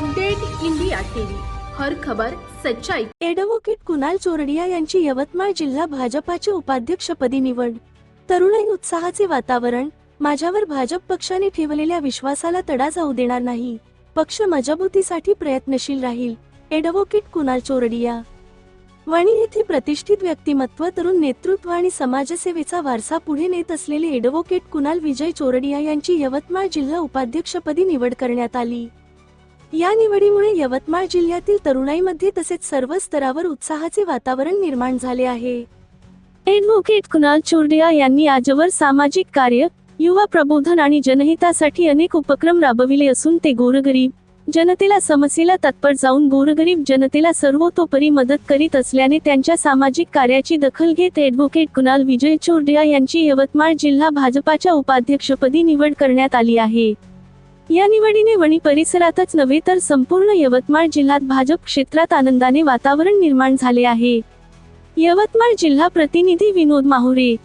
Update India TV. हर खबर सच्चाई. Advocate Kunal Chordia यांची यवतमाळ जिल्हा भाजपाचे उपाध्यक्षपदी निवड. तरुणाई उत्साहाचे वातावरण. माझ्यावर भाजप पक्षाने ठेवलेल्या विश्वासाला तडा जाऊ देणार नाही. पक्ष मजबूतीसाठी प्रयत्नशील राहील. एडव्होकेट कुणाल चोरडिया. वणी येथे प्रतिष्ठित व्यक्तिमत्व तरुण नेतृत्व आणि समाजसेवेचा वारसा पुढे नेत असलेले एडव्होकेट कुणाल विजय चोरडिया यांची यवतमाळ जिल्हा उपाध्यक्षपदी निवड करण्यात आली. या निवडीमुळे यवतमाळ जिल्ह्यातील तरुणाईमध्ये तसेच सर्व स्तरावर उत्साहाचे वातावरण निर्माण झाले आहे. ॲडव्होकेट कुणाल चोरडिया यांनी आजवर सामाजिक कार्य युवा प्रबोधन आणि जनहितासाठी अनेक उपक्रम राबविले असून ते गोरगरीब जनतेला समस्येला तत्पर जाऊन गोरगरीब जनतेला सर्वतोपरी मदत करीत असल्याने त्यांच्या सामाजिक कार्याची दखल घेत ॲडव्होकेट कुणाल विजय चोरडिया यांची यवतमाळ जिल्हा भाजपाच्या उपाध्यक्षपदी निवड करण्यात आली आहे. या निवडीने वणी परिसरातच नव्हे तर संपूर्ण यवतमाळ जिल्ह्यात भाजप क्षेत्रात आनंदाने वातावरण निर्माण झाले आहे. यवतमाळ जिल्हा प्रतिनिधी विनोद माहुरे